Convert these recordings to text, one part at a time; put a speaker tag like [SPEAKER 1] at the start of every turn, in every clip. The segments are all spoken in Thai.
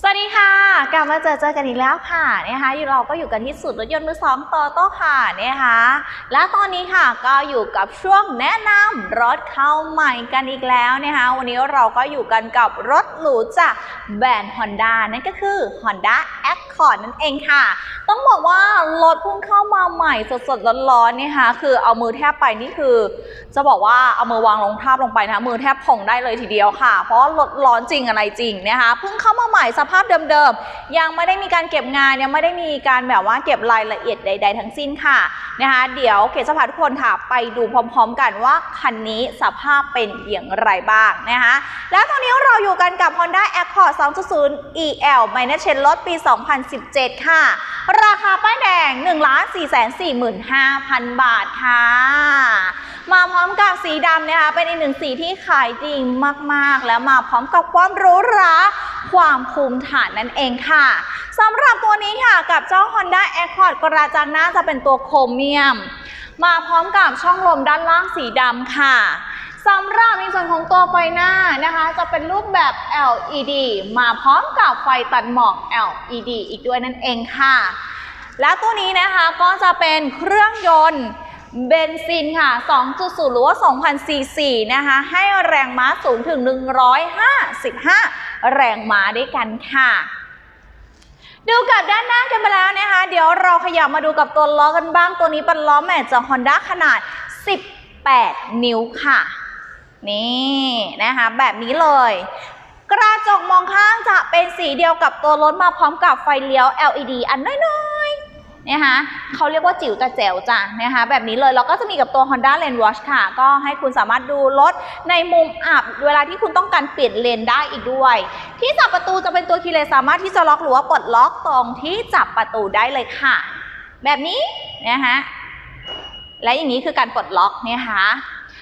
[SPEAKER 1] สวัสดีค่ะ กลับมาเจอเจอกันอีกแล้วค่ะนะคะอยู่เราก็อยู่กันที่สุดรถยนต์มือสองต่อโต้ค่ะนะคะและตอนนี้ค่ะก็อยู่กับช่วงแนะนำรถเข้าใหม่กันอีกแล้วนะคะวันนี้เราก็อยู่กันกับรถหรูจากแบรนด์ Honda นั่นก็คือ Honda Accord นั่นเองค่ะ ต้องบอกว่ารถเพิ่งเข้ามาใหม่สดๆร้อนๆนะคะคือเอามือแทบไปนี่คือ จะบอกว่าเอามือวางลงทาบลงไปนะคะมือแทบพองได้เลยทีเดียวค่ะ เพราะรถร้อนจริงอะไรจริงนะคะเพิ่งเข้ามาใหม่สภาพเดิมๆ ยังไม่ได้มีการเก็บงานยังไม่ได้มีการแบบว่าเก็บรายละเอียดใด ๆ ทั้งสิ้นค่ะนะคะเดี๋ยวเกศจะพาทุกคนค่ะไปดูพร้อมๆ กันว่าคันนี้สภาพเป็นอย่างไรบ้างนะคะแล้วตอนนี้เราอยู่กันกับ Honda Accord 2.0 EL m i n u s c h a n รถปี 2017 ค่ะ ราคาป้ายแดง 1 4 4 5 0 0 0 บาทค่ะ มาพร้อมกับสีดำนะคะเป็นอีกหนึ่งสีที่ขายดีมากๆ แล้วมาพร้อมกับความหรูหราความภูมิฐานนั่นเองค่ะสำหรับตัวนี้ค่ะกับเจ้า Honda Accord กระจังหน้าจะเป็นตัวโครเมียม มาพร้อมกับช่องลมด้านล่างสีดำค่ะสำหรับในส่วนของตัวไฟหน้านะคะ จะเป็นรูปแบบ LED มาพร้อมกับไฟตัดหมอก LED อีกด้วยนั่นเองค่ะ และตัวนี้นะคะก็จะเป็นเครื่องยนต์ เบนซินค่ะ 2.0 หรือว่า2,000ซีซีนะคะ ให้แรงม้าสูงถึง 155 แรงม้าด้วยกันค่ะ ดูกับด้านหน้ากันไปแล้วนะคะ เดี๋ยวเราขยับมาดูกับตัวล้อกันบ้าง ตัวนี้เป็นล้อแม็กจาก Honda ขนาด 18 นิ้วค่ะ นี่นะคะ แบบนี้เลยกระจกมองข้างจะเป็นสีเดียวกับตัวรถมาพร้อมกับไฟเลี้ยว LED อันน้อย นะคะเขาเรียกว่าจิ๋วแต่แจ๋วจ้ะนะคะแบบนี้เลยแล้วก็จะมีกับตัว Honda Lane Watch ค่ะ ก็ให้คุณสามารถดูรถในมุมอับ เวลาที่คุณต้องการเปลี่ยนเลนได้อีกด้วย ที่จับประตูจะเป็นตัวคีย์เลสสามารถที่จะล็อกหรือว่าปลดล็อกตรงที่จับประตูได้เลยค่ะ แบบนี้นะคะและอย่างนี้คือการปลดล็อกนะคะ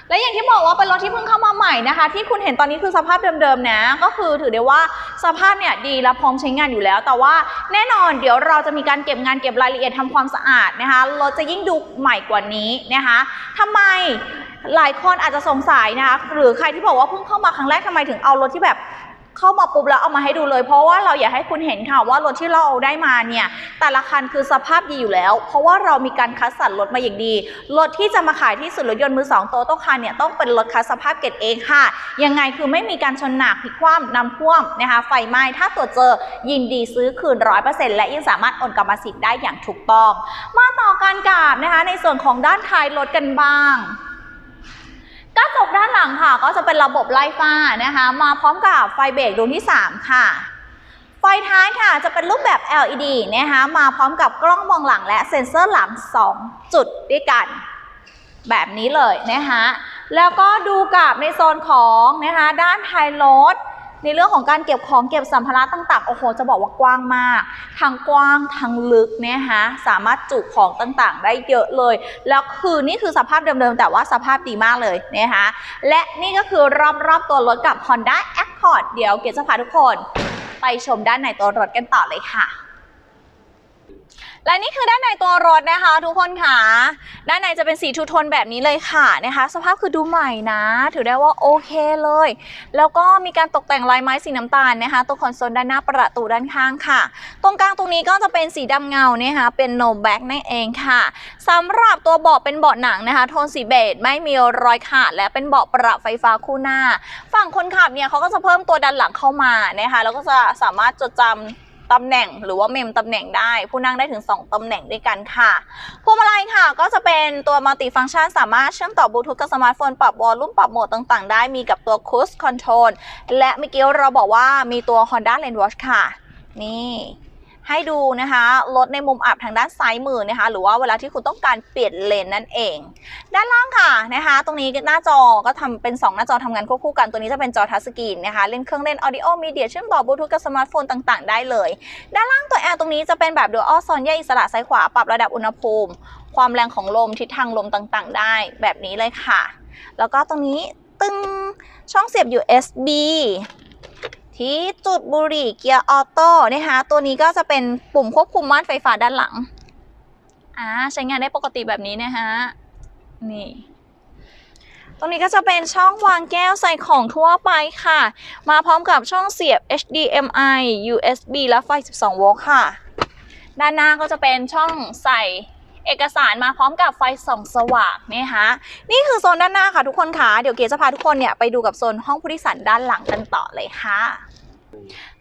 [SPEAKER 1] และอย่างที่บอกว่าเป็นรถที่เพิ่งเข้ามาใหม่นะคะ ที่คุณเห็นตอนนี้คือสภาพเดิมๆนะ ก็คือถือได้ว่าสภาพเนี่ยดีและพร้อมใช้งานอยู่แล้ว แต่ว่าแน่นอนเดี๋ยวเราจะมีการเก็บงานเก็บรายละเอียดทำความสะอาดนะคะรถจะยิ่งดูใหม่กว่านี้นะคะทำไมหลายคนอาจจะสงสัยนะคะหรือใครที่บอกว่าเพิ่งเข้ามาครั้งแรกทำไมถึงเอารถที่แบบ เข้ามาปุ๊บแล้วเอามาให้ดูเลย เพราะว่าเราอยากให้คุณเห็นค่ะว่ารถที่เราเอาได้มาเนี่ยแต่ละคันคือสภาพดีอยู่แล้ว เพราะว่าเรามีการคัดสรรรถมาอย่างดีรถที่จะมาขายที่สุดรถยนต์มือสองโตโต้คันเนี่ยต้องเป็นรถคัดสภาพเกรดเองค่ะยังไงคือไม่มีการชนหนักพลิกคว่ำนำท่วมนะคะไฟไหม้ถ้าตรวจเจอยินดีซื้อคืนร้อยเปอร์เซ็นต์และยังสามารถโอนกรรมสิทธิ์ได้อย่างถูกต้อง มาต่อการกราบนะคะในส่วนของด้านท้ายรถกันบ้าง ระจกด้านหลังค่ะ ก็จะเป็นระบบไล่ฟ้านะคะ มาพร้อมกับไฟเบรกดวงที่ 3 ค่ะ ไฟท้ายค่ะจะเป็นรูปแบบ LED นะคะ มาพร้อมกับกล้องมองหลังและเซ็นเซอร์หลัง 2 จุดด้วยกัน แบบนี้เลยนะคะ แล้วก็ดูกับในโซนของนะคะด้านท้ายรถ ในเรื่องของการเก็บของเก็บสัมภาระต่างๆ โอ้โห จะบอกว่ากว้างมาก ทั้งกว้างทั้งลึกนะคะสามารถจุของต่างๆ ได้เยอะเลย แล้วคือนี่คือสภาพเดิมๆ แต่ว่าสภาพดีมากเลยนะคะและนี่ก็คือรอบๆตัวรถกับ Honda Accord เดี๋ยวเกดจะพาทุกคน ไปชมด้านในตัวรถกันต่อเลยค่ะ และนี่คือด้านในตัวรถนะคะ ทุกคนค่ะ ด้านในจะเป็นสีทูโทนแบบนี้เลยค่ะนะคะ สภาพคือดูใหม่นะ ถือได้ว่าโอเคเลย แล้วก็มีการตกแต่งลายไม้สีน้ำตาลนะคะตัวคอนโซลด้านหน้าประตูด้านข้างค่ะ ตรงกลางตรงนี้ก็จะเป็นสีดำเงานะคะเป็น no back นั่นเองค่ะสำหรับตัวเบาะเป็นเบาะหนังนะคะ โทนสีเบจไม่มีรอยขาดและเป็นเบาะปรับไฟฟ้าคู่หน้า ฝั่งคนขับเนี่ยเขาก็จะเพิ่มตัวดันหลังเข้ามานะคะแล้วก็จะสามารถจดจำ ตำแหน่งหรือว่าเมมตำแหน่งได้ ผู้นั่งได้ถึง 2ตำแหน่งด้วยกันค่ะพวงมาลัยค่ะ ก็จะเป็นตัวมัลติฟังก์ชันสามารถเชื่อมต่อบลูทูธกับสมาร์ทโฟนปรับวอลลุ่มปรับโหมดต่างๆ ได้มีกับตัวคูสคอนโทรลและเมื่อกี้เราบอกว่ามีตัว Honda l a n d Watch ค่ะ นี่ ให้ดูนะคะรถในมุมอับทางด้านซ้ายมือนะคะหรือว่าเวลาที่คุณต้องการเปลี่ยนเลนนั่นเอง ด้านล่างค่ะนะคะตรงนี้หน้าจอก็ทำเป็น 2 หน้าจอทำงานควบคู่กันตัวนี้จะเป็นจอทัชสกรีนนะคะเล่นเครื่องเล่น Audio Media เชื่อมต่อบลูทูธกับสมาร์ทโฟนต่างๆ ได้เลย ด้านล่างตัวแอร์ตรงนี้จะเป็นแบบ Dual Zone แยกอิสระซ้ายขวาปรับระดับอุณหภูมิ ความแรงของลมทิศทางลมต่างๆ ได้แบบนี้เลยค่ะ แล้วก็ตรงนี้ตึงช่องเสียบ USB ที่จุดบุหรี่เกียร์ออโต้นะคะตัวนี้ก็จะเป็นปุ่มควบคุมม่านไฟฟ้าด้านหลังอ่าใช้งานได้ปกติแบบนี้นะคะนี่ตรงนี้ก็จะเป็นช่องวางแก้วใส่ของทั่วไปค่ะ มาพร้อมกับช่องเสียบ HDMI USB และไฟ 12 โวลต์ค่ะ ด้านหน้าก็จะเป็นช่องใส่ เอกสารมาพร้อมกับไฟส่องสว่างนะคะนี่คือโซนด้านหน้าค่ะทุกคนค่ะเดี๋ยวเกจะพาทุกคนเนี่ยไปดูกับโซนห้องผู้โดยสารด้านหลังกันต่อเลยค่ะ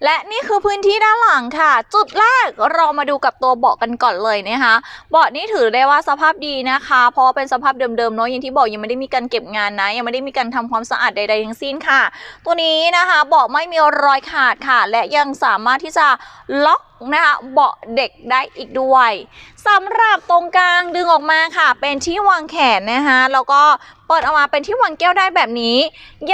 [SPEAKER 1] และนี่คือพื้นที่ด้านหลังค่ะ จุดแรกเรามาดูกับตัวเบาะกันก่อนเลยนะคะเบาะนี่ถือได้ว่าสภาพดีนะคะ เพราะเป็นสภาพเดิมๆเนาะอย่างที่บอกยังไม่ได้มีการเก็บงานนะ ยังไม่ได้มีการทำความสะอาดใดๆทั้งสิ้นค่ะ ตัวนี้นะคะเบาะไม่มีรอยขาดค่ะ และยังสามารถที่จะล็อก นะคะเบาะเด็กได้อีกด้วยสำหรับตรงกลางดึงออกมาค่ะ เป็นที่วางแขนนะคะแล้วก็เปิดออกมาเป็นที่วางแก้วได้แบบนี้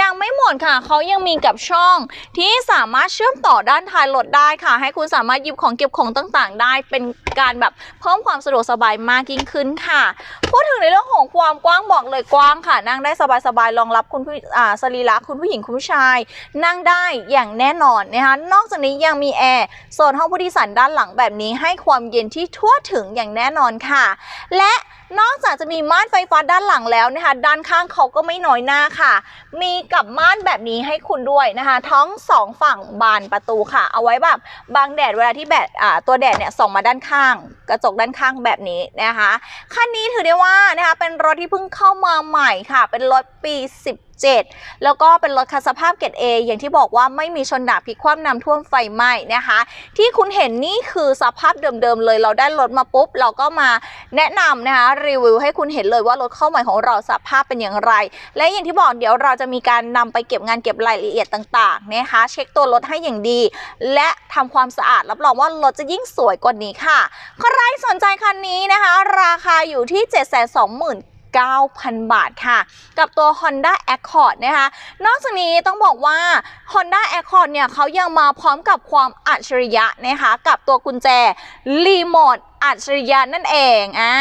[SPEAKER 1] ยังไม่หมดค่ะเขายังมีกับช่องที่สามารถเชื่อมต่อด้านท้ายรถได้ค่ะ ให้คุณสามารถหยิบของเก็บของต่างๆ ได้ เป็นการแบบเพิ่มความสะดวกสบายมากยิ่งขึ้นค่ะ พูดถึงในเรื่องของความกว้างบอกเลยกว้างค่ะ นั่งได้สบายๆรองรับคุณผู้อ่าสรีระคุณผู้หญิงคุณผู้ชาย นั่งได้อย่างแน่นอนนะคะนอกจากนี้ยังมีแอร์โซนห้องผู้โดยสารด้านหลังแบบนี้ให้ความเย็นที่ทั่วถึงอย่างแน่นอนค่ะ และ นอกจากจะมีม่านไฟฟ้าด้านหลังแล้วนะคะ ด้านข้างเขาก็ไม่น้อยหน้าค่ะ มีกับม่านแบบนี้ให้คุณด้วยนะคะ ทั้งสองฝั่งบานประตูค่ะ เอาไว้แบบบังแดดเวลาที่แดดอ่าตัวแดดเนี่ยส่องมาด้านข้าง กระจกด้านข้างแบบนี้นะคะคันนี้ถือได้ว่านะคะเป็นรถที่เพิ่งเข้ามาใหม่ค่ะ เป็นรถปี17แล้วก็เป็นรถคันสภาพเกรด A อย่างที่บอกว่าไม่มีชนดาบพลิกคว่ำน้ำท่วมไฟไหม้นะคะ ที่คุณเห็นนี่คือสภาพเดิมๆเลยเราได้รถมาปุ๊บ เราก็มาแนะนำนะคะรีวิวให้คุณเห็นเลยว่ารถเข้าใหม่ของเราสภาพเป็นอย่างไร และอย่างที่บอกเดี๋ยวเราจะมีการนำไปเก็บงานเก็บรายละเอียดต่างๆนะคะเช็คตัวรถให้อย่างดี และทำความสะอาดรับรองว่ารถจะยิ่งสวยกว่านี้ค่ะ ใครสนใจคันนี้นะคะ ราคาอยู่ที่ 7 2 9 0 0 0 บาทค่ะ กับตัว Honda Accord นะคะ นอกจากนี้ต้องบอกว่า Honda Accord เนี่ยเขายังมาพร้อมกับความอัจฉริยะนะคะ กับตัวกุญแจรีโมทอัจฉริยะนั่นเองอ่า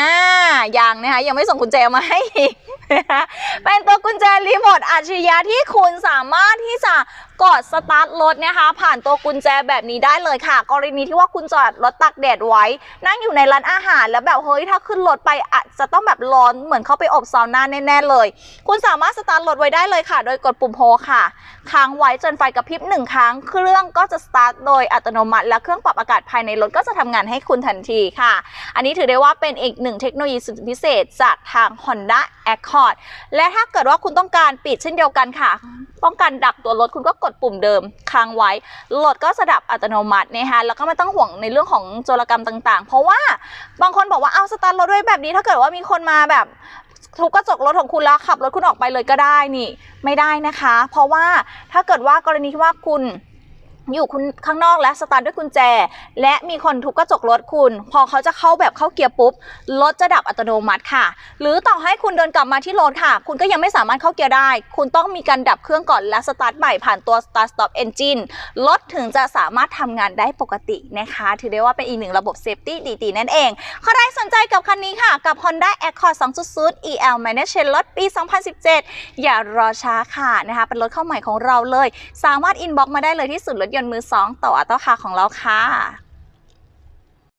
[SPEAKER 1] ยังนะคะยังไม่ส่งกุญแจมาให้อีกนะคะเป็นตัวกุญแจรีโมทอัจฉริยะที่คุณสามารถที่จะกดสตาร์ทรถนะคะ ผ่านตัวกุญแจแบบนี้ได้เลยค่ะ กรณีที่ว่าคุณจอดรถตักแดดไว้ นั่งอยู่ในร้านอาหารแล้วแบบเฮ้ยถ้าขึ้นรถไปอาจจะต้องแบบร้อนเหมือนเข้าไปอบซาวน่าแน่ๆเลย คุณสามารถสตาร์ทรถไว้ได้เลยค่ะ โดยกดปุ่มโฮค่ะ ค้างไว้จนไฟกระพริบหนึ่งครั้ง เครื่องก็จะสตาร์ทโดยอัตโนมัติ และเครื่องปรับอากาศภายในรถก็จะทำงานให้คุณทันทีค่ะอันนี้ถือได้ว่าเป็นอีกหนึ่งเทคโนโลยีสุดพิเศษจากทาง Honda Accord และถ้าเกิดว่าคุณต้องการปิดเช่นเดียวกันค่ะ ป้องกันดักตัวรถคุณก็กดปุ่มเดิมค้างไว้รถก็จะดับอัตโนมัตินะคะแล้วก็ไม่ต้องห่วงในเรื่องของโจรกรรมต่างๆ เพราะว่าบางคนบอกว่าเอาสตาร์ทรถไว้แบบนี้ ถ้าเกิดว่ามีคนมาแบบทุบกระจกรถของคุณแล้วขับรถคุณออกไปเลยก็ได้นี่ ไม่ได้นะคะ เพราะว่าถ้าเกิดว่ากรณีที่ว่าคุณ อยู่คุณข้างนอกและสตาร์ทด้วยกุญแจ และมีคนทุบกระจกรถคุณ พอเขาจะเข้าแบบเข้าเกียร์ปุ๊บรถจะดับอัตโนมัติค่ะ หรือต่อให้คุณเดินกลับมาที่รถค่ะ คุณก็ยังไม่สามารถเข้าเกียร์ได้ คุณต้องมีการดับเครื่องก่อนและสตาร์ทใหม่ผ่านตัว start stop engine รถถึงจะสามารถทำงานได้ปกตินะคะ ถือได้ว่าเป็นอีกหนึ่งระบบเซฟตี้ดีๆนั่นเองใครสนใจกับคันนี้ค่ะ กับ Honda Accord 2.0 EL Manage รถปี 2017 อย่ารอช้าค่ะนะคะเป็นรถเข้าใหม่ของเราเลย สามารถอินบ็อกมาได้เลยที่ศูนย์รถยนต์มือสองต่ออัตโตคาของเราค่ะ